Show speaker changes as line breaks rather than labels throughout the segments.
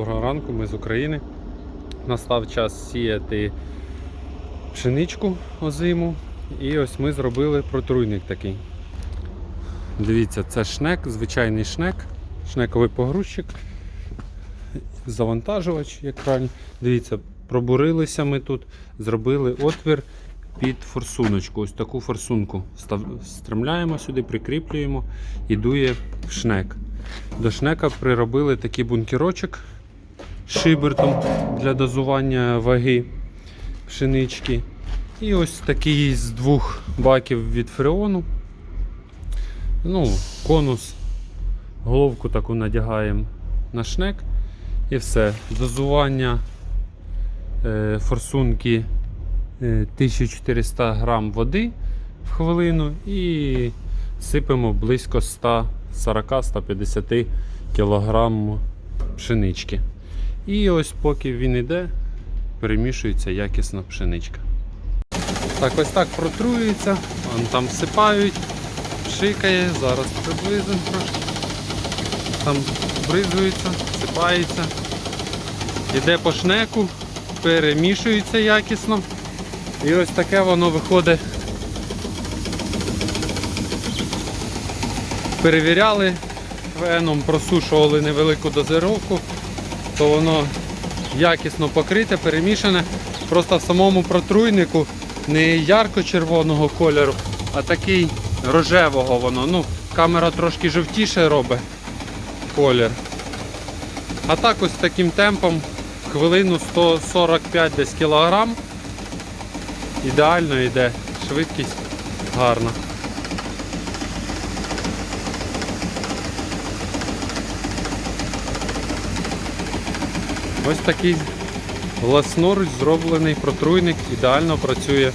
Доброго ранку, ми з України. Настав час сіяти пшеничку озиму. І ось ми зробили протруйник такий. Дивіться, це шнек, звичайний шнек, шнековий погрузчик, завантажувач, як правильно. Дивіться, пробурилися ми тут, зробили отвір під форсуночку. Ось таку форсунку стремляємо сюди, прикріплюємо і дує в шнек. До шнека приробили такий бункерочок шибертом для дозування ваги пшенички. І ось такий з двох баків від фреону. Ну, конус, головку таку надягаємо на шнек і все. Дозування е, форсунки е, 1400 грам води в хвилину і сипемо близько 140-150 кг пшенички. І ось поки він іде, перемішується якісна пшеничка. Так, ось так протруюється, вон там всипають, пшикає, зараз приблизимо трошки. Там бризується, всипається. Іде по шнеку, перемішується якісно. І ось таке воно виходить. Перевіряли веном, просушували невелику дозировку, то воно якісно покрите, перемішане. Просто в самому протруйнику не ярко-червоного кольору, а такий рожевого воно. Ну, камера трошки жовтіше робить колір. А так ось таким темпом хвилину 145 десь кілограм. Ідеально йде, швидкість гарна. Ось такий власноруч зроблений протруйник, ідеально працює.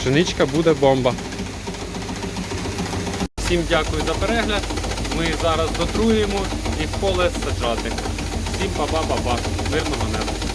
Пшеничка буде бомба. Всім дякую за перегляд. Ми зараз дотруємо і в поле саджати. Всім па-па-па-па. Мирного неба.